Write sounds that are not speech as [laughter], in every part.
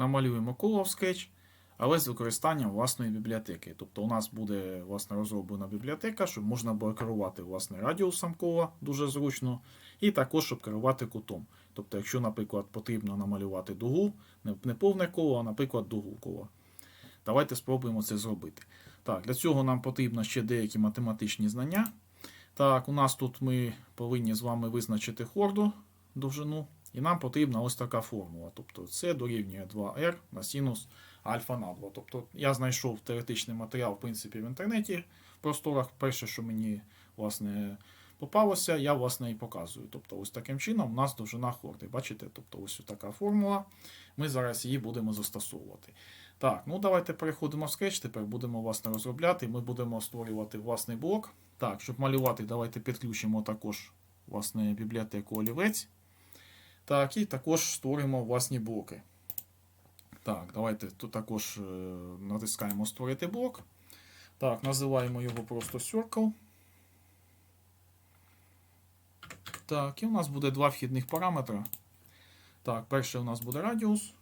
намалюємо коло в скетч, але з використанням власної бібліотеки. Тобто у нас буде власне розроблена бібліотека, щоб можна було керувати власне радіусом кола дуже зручно, і також щоб керувати кутом. Тобто, якщо, наприклад, потрібно намалювати дугу, не не повне коло, а, наприклад, дугу кола. Давайте спробуємо це зробити. Так, для цього нам потрібно ще деякі математичні знання. Так, у нас тут ми повинні з вами визначити хорду довжину, і нам потрібна ось така формула. Тобто це дорівнює 2r на синус альфа на 2. Тобто я знайшов теоретичний матеріал в принципі в інтернеті в просторах. Перше, що мені власне попалося, я власне і показую. Тобто, ось таким чином у нас довжина хорди. Бачите? Тобто ось така формула. Ми зараз її будемо застосовувати. Так, ну давайте переходимо в Scratch, тепер будемо власне розробляти. Ми будемо створювати власний блок. Так, щоб малювати, давайте підключимо також власне бібліотеку олівець. Так, і також створимо власні блоки. Так, давайте тут також е, натискаємо Створити блок. Так, називаємо його просто Circle. Так, і у нас буде два вхідних параметри. Так, перший у нас буде радіус.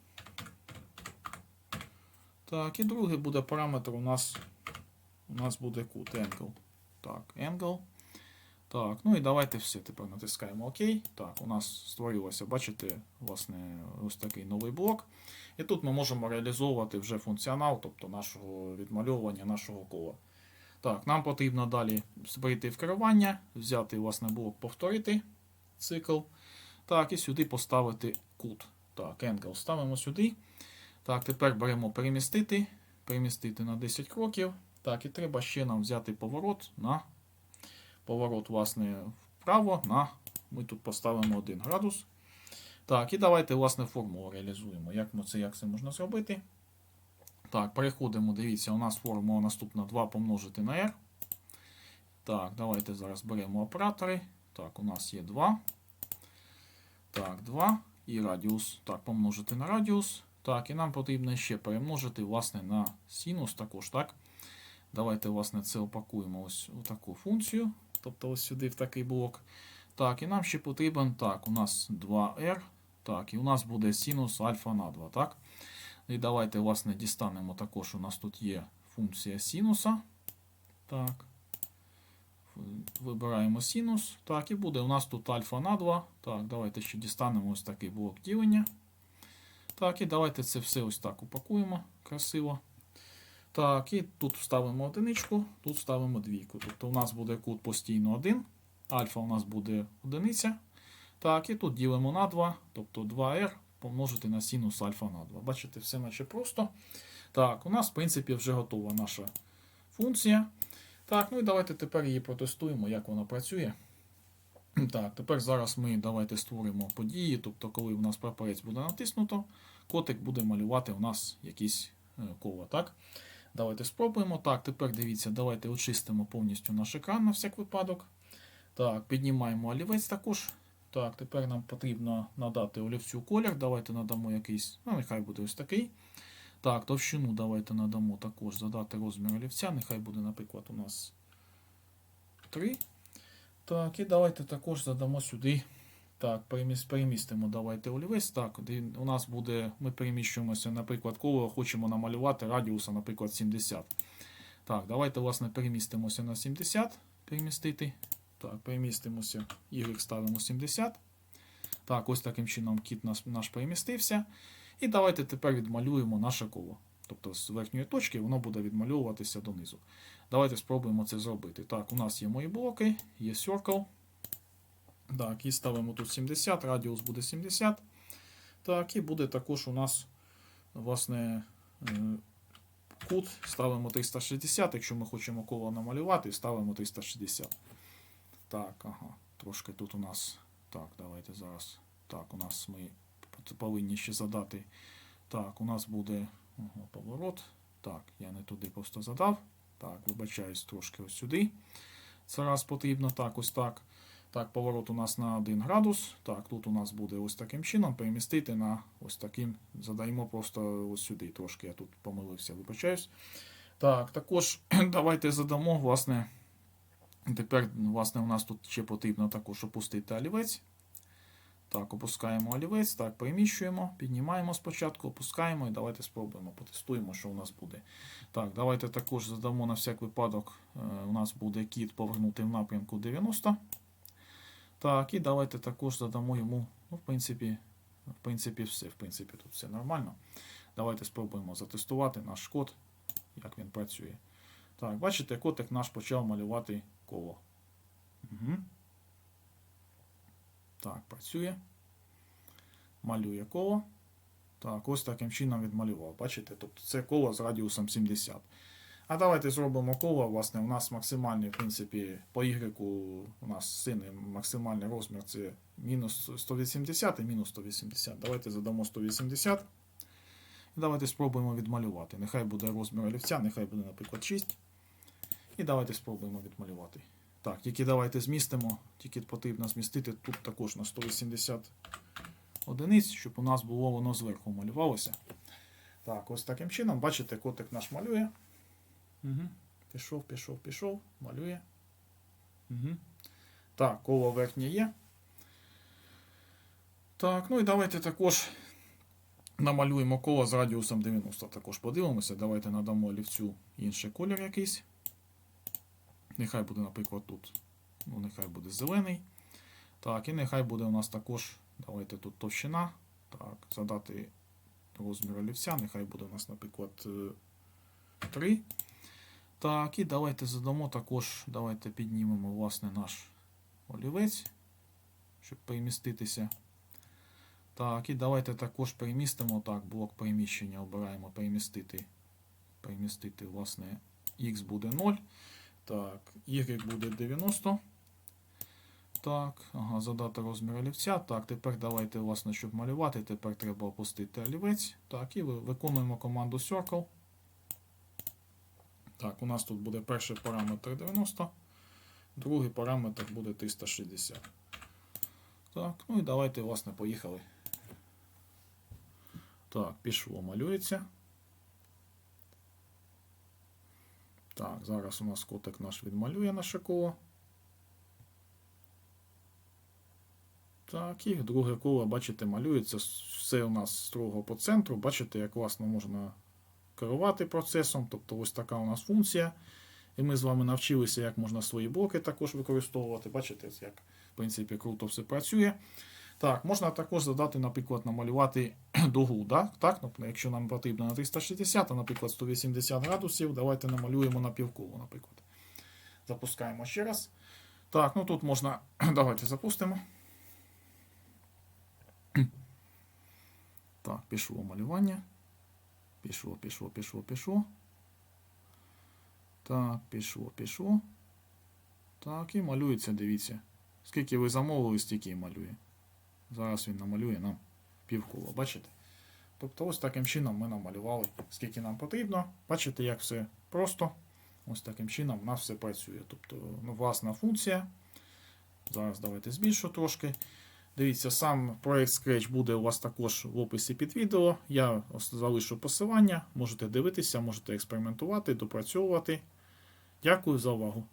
Так, і другий буде параметр у нас у нас буде кут angle. Так, angle. Так, ну і давайте все. Тепер натискаємо ОК. Так, у нас створилося, бачите, власне, ось такий новий блок. І тут ми можемо реалізовувати вже функціонал, тобто нашого відмальовування нашого кола. Так, нам потрібно далі прийти в керування, взяти власне блок, повторити цикл. Так, і сюди поставити кут. Так, angle ставимо сюди. Так, тепер беремо перемістити. Перемістити на 10 кроків. Так, і треба ще нам взяти поворот на поворот, власне, вправо на. Ми тут поставимо 1 градус. Так, і давайте, власне, формулу реалізуємо. Як ми це, як це можна зробити? Так, переходимо, дивіться, у нас формула наступна 2 помножити на r. Так, давайте зараз беремо оператори. Так, у нас є 2. Так, 2. І радіус. Так, помножити на радіус. Так, і нам потрібно ще перемножити, власне, на синус також, так? Давайте, власне, це опакуємо ось у таку функцію. Тобто ось сюди в такий блок. Так, і нам ще потрібен, так, у нас 2r. Так, і у нас буде синус альфа на 2, так? І давайте, власне, дістанемо також. У нас тут є функція синуса. Так. Вибираємо синус. Так, і буде у нас тут альфа на 2. Так, давайте ще дістанемо ось такий блок ділення. Так, і давайте це все ось так упакуємо красиво. Так, і тут вставимо одиничку, тут вставимо двійку. Тобто у нас буде кут постійно 1, альфа у нас буде одиниця. Так, і тут ділимо на 2, тобто 2r помножити на синус альфа на 2. Бачите, все наче просто. Так, у нас, в принципі, вже готова наша функція. Так, ну і давайте тепер її протестуємо, як вона працює. [clears throat] Так, тепер зараз ми давайте створимо події. Тобто, коли у нас прапорець буде натиснуто, котик буде малювати у нас якісь е, коло. Так? Давайте спробуємо. Так, тепер дивіться, давайте очистимо повністю наш екран на всяк випадок. Так, піднімаємо олівець також. Так, тепер нам потрібно надати олівцю колір. Давайте надамо якийсь, ну, нехай буде ось такий. Так, товщину давайте надамо також задати розмір олівця. Нехай буде, наприклад, у нас 3. Так, і давайте також задамо сюди. Так, перемістимо давайте олівець. Так, у нас буде, ми переміщуємося, наприклад, коло хочемо намалювати радіуса, наприклад, 70. Так, давайте, власне, перемістимося на 70. Перемістити. Так, перемістимося, Y ставимо 70. Так, ось таким чином кіт наш, наш перемістився. І давайте тепер відмалюємо наше коло. Тобто з верхньої точки воно буде відмальовуватися донизу. Давайте спробуємо це зробити. Так, у нас є мої блоки, є circle. Так, і ставимо тут 70, радіус буде 70. Так, і буде також у нас, власне, е, кут. Ставимо 360, якщо ми хочемо коло намалювати, ставимо 360. Так, ага. Трошки тут у нас. Так, давайте зараз. Так, у нас ми повинні ще задати. Так, у нас буде ага, поворот. Так, я не туди просто задав. Так, вибачаюсь трошки ось сюди. Це раз потрібно. Так, ось так. Так, поворот у нас на 1 градус. Так, тут у нас буде ось таким чином перемістити на ось таким. Задаємо просто ось сюди. Трошки я тут помилився, вибачаюсь. Так, також [clears throat] давайте задамо, власне. Тепер, власне, у нас тут ще потрібно також опустити олівець. Так, опускаємо олівець, так, переміщуємо, піднімаємо спочатку, опускаємо і давайте спробуємо, потестуємо, що у нас буде. Так, давайте також задамо на всяк випадок. е, У нас буде кіт повернути в напрямку 90. Так, і давайте також задамо йому, ну, в принципі, в принципі, все. В принципі, тут все нормально. Давайте спробуємо затестувати наш код, як він працює. Так, бачите, котик наш почав малювати коло. Угу. Так, працює. Малює коло. Так, ось таким чином відмалював. Бачите? Тобто це коло з радіусом 70. А давайте зробимо коло. Власне, у нас максимальний, в принципі, по Y у нас сини максимальний розмір це мінус 180 і мінус 180. Давайте задамо 180. І давайте спробуємо відмалювати. Нехай буде розмір олівця, нехай буде, наприклад, 6. І давайте спробуємо відмалювати. Так, тільки давайте змістимо. Тільки потрібно змістити тут також на 180 одиниць, щоб у нас було воно зверху малювалося. Так, ось таким чином, бачите, котик наш малює. Угу. Пішов, пішов, пішов, малює. Угу. Так, коло верхнє є. Так, ну і давайте також намалюємо коло з радіусом 90. Також подивимося. Давайте надамо олівцю інший колір якийсь. Нехай буде, наприклад, тут. Ну, нехай буде зелений. Так, і нехай буде у нас також. Давайте тут товщина. Так, задати розмір олівця. Нехай буде у нас, наприклад, 3. Так, і давайте задамо також. Давайте піднімемо, власне, наш олівець, щоб переміститися. Так, і давайте також перемістимо так, блок переміщення обираємо перемістити. Перемістити, власне, X буде 0. Так, Y буде 90. Так, ага, задати розмір олівця. Так, тепер давайте, власне, щоб малювати, тепер треба опустити олівець. Так, і виконуємо команду Circle. Так, у нас тут буде перший параметр 90, другий параметр буде 360. Так, ну і давайте, власне, поїхали. Так, пішло, малюється. Так, зараз у нас котик наш відмалює наше коло. Так, і друге коло, бачите, малюється. Все у нас строго по центру. Бачите, як класно можна керувати процесом. Тобто ось така у нас функція. І ми з вами навчилися, як можна свої блоки також використовувати. Бачите, як в принципі круто все працює. Так, можна також задати, наприклад, намалювати [clears throat] дугу. Да? Так? Якщо нам потрібно на 360, а, наприклад, 180 градусів, давайте намалюємо на півколо, наприклад. Запускаємо ще раз. Так, ну тут можна. [clears throat] Давайте запустимо. [clears throat] Так, пішло малювання. Пішло, пішло, пішло, пішло. Так, пішло, пішло. Так, і малюється, дивіться. Скільки ви замовили, стільки і малює. Зараз він намалює нам півколо, бачите? Тобто ось таким чином ми намалювали, скільки нам потрібно. Бачите, як все просто. Ось таким чином у нас все працює. Тобто, ну, власна функція. Зараз давайте збільшу трошки. Дивіться, сам проект Scratch буде у вас також в описі під відео. Я залишу посилання. Можете дивитися, можете експериментувати, допрацьовувати. Дякую за увагу.